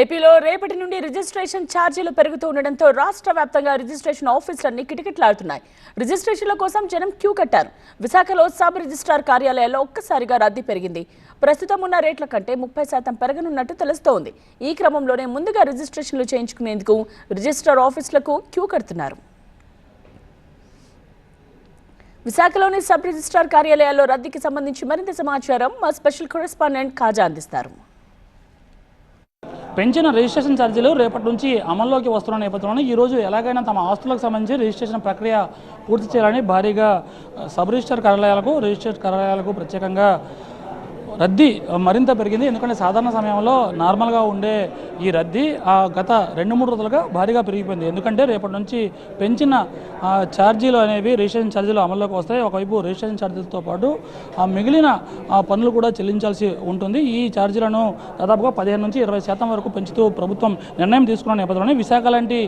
ఏపీలో రేపటి నుండి రిజిస్ట్రేషన్ ఛార్జీలు పెరుగుతూ ఉండడంతో రాష్ట్ర వ్యాప్తంగా రిజిస్ట్రేషన్ ఆఫీసులన్నీ కిటకిటలాడుతున్నాయి. రిజిస్ట్రేషన్ల కోసం జనం క్యూ కట్టారు. విశాఖలో సబ్ రిజిస్ట్రార్ కార్యాలయాల్లో ఒక్కసారిగా రద్దీ పెరిగింది. ప్రస్తుతం ఉన్న రేట్ల కంటే ముప్పై శాతం పెరగనున్నట్టు తెలుస్తోంది. ఈ క్రమంలోనే ముందుగా రిజిస్ట్రేషన్లు చేయించుకునేందుకు రిజిస్ట్రార్ ఆఫీసులకు క్యూ కడుతున్నారు. విశాఖలోని సబ్ రిజిస్ట్రార్ కార్యాలయాల్లో రద్దీకి సంబంధించి మరింత సమాచారం మా స్పెషల్ కరెస్పాండెంట్ కాజా అందిస్తారు. పెంచిన రిజిస్ట్రేషన్ ఛార్జీలు రేపటి నుంచి అమల్లోకి వస్తున్న నేపథ్యంలో ఈరోజు ఎలాగైనా తమ ఆస్తులకు సంబంధించి రిజిస్ట్రేషన్ ప్రక్రియ పూర్తి చేయాలని భారీగా సబ్ రిజిస్టర్ కార్యాలయాలకు రిజిస్టర్ కార్యాలయాలకు ప్రత్యేకంగా రద్దీ మరింత పెరిగింది. ఎందుకంటే సాధారణ సమయంలో నార్మల్గా ఉండే ఈ రద్దీ ఆ గత రెండు మూడు రోజులుగా భారీగా పెరిగిపోయింది. ఎందుకంటే రేపటి నుంచి పెంచిన ఛార్జీలు అనేవి రిజిస్ట్రేషన్ ఛార్జీలు అమల్లోకి వస్తాయి. ఒకవైపు రిజిస్ట్రేషన్ ఛార్జీలతో పాటు ఆ మిగిలిన పన్నులు కూడా చెల్లించాల్సి ఉంటుంది. ఈ ఛార్జీలను దాదాపుగా పదిహేను నుంచి ఇరవై శాతం వరకు పెంచుతూ ప్రభుత్వం నిర్ణయం తీసుకున్న నేపథ్యంలోనే విశాఖ లాంటి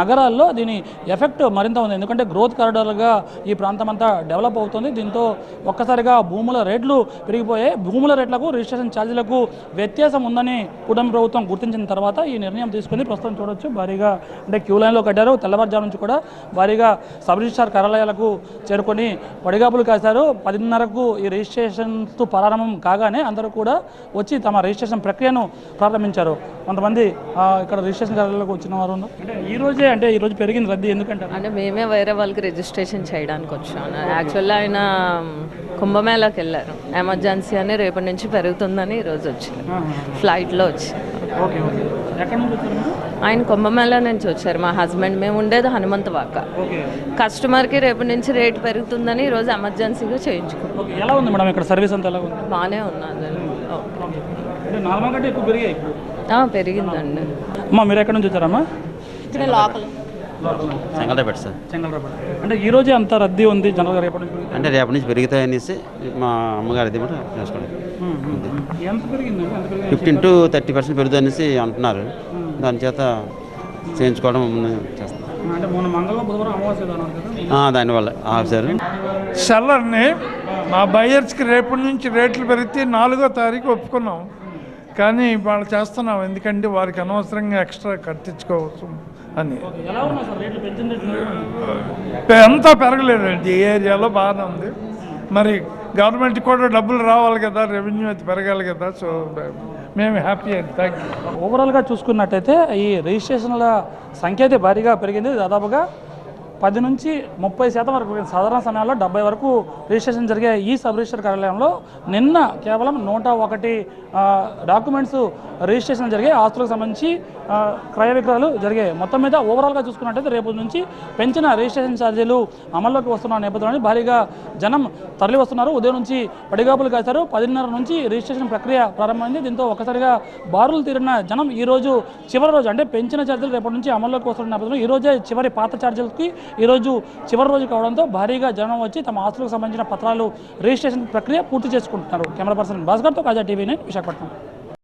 నగరాల్లో దీని ఎఫెక్ట్ మరింత ఉంది. ఎందుకంటే గ్రోత్ కారిడార్లుగా ఈ ప్రాంతం అంతా డెవలప్ అవుతుంది. దీంతో ఒక్కసారిగా భూముల రేట్లు పెరిగిపోయాయి. భూముల రేట్లకు రిజిస్ట్రేషన్ ఛార్జీలకు వ్యత్యాసం ఉందని కూటమి ప్రభుత్వం గుర్తించిన తర్వాత ఈ నిర్ణయం తీసుకుని ప్రస్తుతం చూడొచ్చు. భారీగా అంటే క్యూ లైన్లో కట్టారు. తెల్లవారుజాము నుంచి కూడా భారీగా సబ్ రిజిస్ట్రార్ కార్యాలయాలకు చేరుకొని పడిగాపులు కాశారు. పదిన్నరకు ఈ రిజిస్ట్రేషన్తో ప్రారంభం కాగానే అందరూ కూడా వచ్చి తమ రిజిస్ట్రేషన్ ప్రక్రియను ప్రారంభించారు. కొంతమంది ఇక్కడ రిజిస్ట్రేషన్ కార్యాలయాలకు వచ్చిన వారు అంటే ఈ రోజే అంటే ఈ రోజు పెరిగింది రద్దీ ఎందుకంటే అంటే మేమే వేరే వాళ్ళకి రిజిస్ట్రేషన్ చేయడానికి వచ్చాను యాక్చువల్గా ఆయన కుంభమేళాకి వెళ్ళారు. ఎమర్జెన్సీ అని రేపటి నుంచి పెరుగుతుందని ఈరోజు వచ్చారు ఫ్లైట్లో వచ్చారు ఓకే ఓకే. ఎక్కడి నుంచి వచ్చారు మీరు? ఆయన కుంభమేళా నుంచి వచ్చారు. మా హస్బెండ్ మేము ఉండేది హనుమంతవాక ఓకే. కస్టమర్కి రేపటి నుంచి రేట్ పెరుగుతుందని ఈరోజు ఎమర్జెన్సీగా చేయించుకున్నాం. ఓకే ఎలా ఉంది మేడం ఇక్కడ సర్వీస్ అంతా ఎలా ఉంది? బాగానే ఉన్నది ఆ, పెరిగిందండి. అమ్మా మీరు ఎక్కడి నుంచి వచ్చారమ్మా? ఇక్కడ లోకల్ చెంగలపేట సార్. చెంగల్రాపేట. అంటే ఈ రోజే అంత రద్దీ ఉంది జనరల్గా రేపటి నుంచి? అంటే రేపటి నుంచి పెరుగుతాయనేసి మా అమ్మగారు ఇది కూడా చేసుకోండి ఎంత పెరిగింది? ఫిఫ్టీన్ టు థర్టీ పర్సెంట్ పెరుగుతుందనేసి అంటున్నారు. దాని చేత చేయించుకోవడం చేస్తాం. అంటే మొన్న మంగళవారం బుధవారం అమావాస్య ఏదో అన్నారు కదా? ఆ, దానివల్ల ఆఫీసర్ సెల్లర్ని మా బయర్స్కి రేపటి నుంచి రేట్లు పెరిగితే నాలుగో తారీఖు ఒప్పుకున్నాం. కానీ వాళ్ళు చేస్తున్నాం ఎందుకంటే వారికి అనవసరంగా ఎక్స్ట్రా కట్టించుకోవచ్చు అని. ఎంత పెరగలేదండి ఈ ఏరియాలో బాగానే ఉంది. మరి గవర్నమెంట్ కూడా డబ్బులు రావాలి కదా రెవెన్యూ అది పెరగాలి కదా సో మేము హ్యాపీ అండి థ్యాంక్ యూ. ఓవరాల్గా చూసుకున్నట్టయితే ఈ రిజిస్ట్రేషన్ల సంఖ్య అయితే భారీగా పెరిగింది దాదాపుగా పది నుంచి ముప్పై శాతం వరకు సాధారణ సమయాల్లో డెబ్బై వరకు రిజిస్ట్రేషన్ జరిగే ఈ సబ్ రిజిస్టర్ కార్యాలయంలో నిన్న కేవలం నూట ఒకటి డాక్యుమెంట్స్ రిజిస్ట్రేషన్ జరిగే ఆస్తులకు సంబంధించి క్రయ విక్రయాలు జరిగాయి మొత్తం మీద ఓవరాల్గా చూసుకున్నట్టయితే రేపు నుంచి పెంచిన రిజిస్ట్రేషన్ ఛార్జీలు అమల్లోకి వస్తున్న నేపథ్యంలో భారీగా జనం తరలి వస్తున్నారు. ఉదయం నుంచి పడిగాపులు కాశారు. పదిన్నర నుంచి రిజిస్ట్రేషన్ ప్రక్రియ ప్రారంభమైంది. దీంతో ఒక్కసారిగా బారులు తీరిన జనం ఈ రోజు చివరి రోజు అంటే పెంచిన ఛార్జీలు రేపటి నుంచి అమల్లోకి వస్తున్న నేపథ్యంలో ఈ రోజే చివరి పాత ఛార్జీలకి ఈ రోజు చివరి రోజు కావడంతో భారీగా జనం వచ్చి తమ ఆస్తులకు సంబంధించిన పత్రాలు రిజిస్ట్రేషన్ ప్రక్రియ పూర్తి చేసుకుంటున్నారు. కెమెరా పర్సన్ భాస్కర్తో కాజా టీవీ నైన్ విశాఖపట్నం.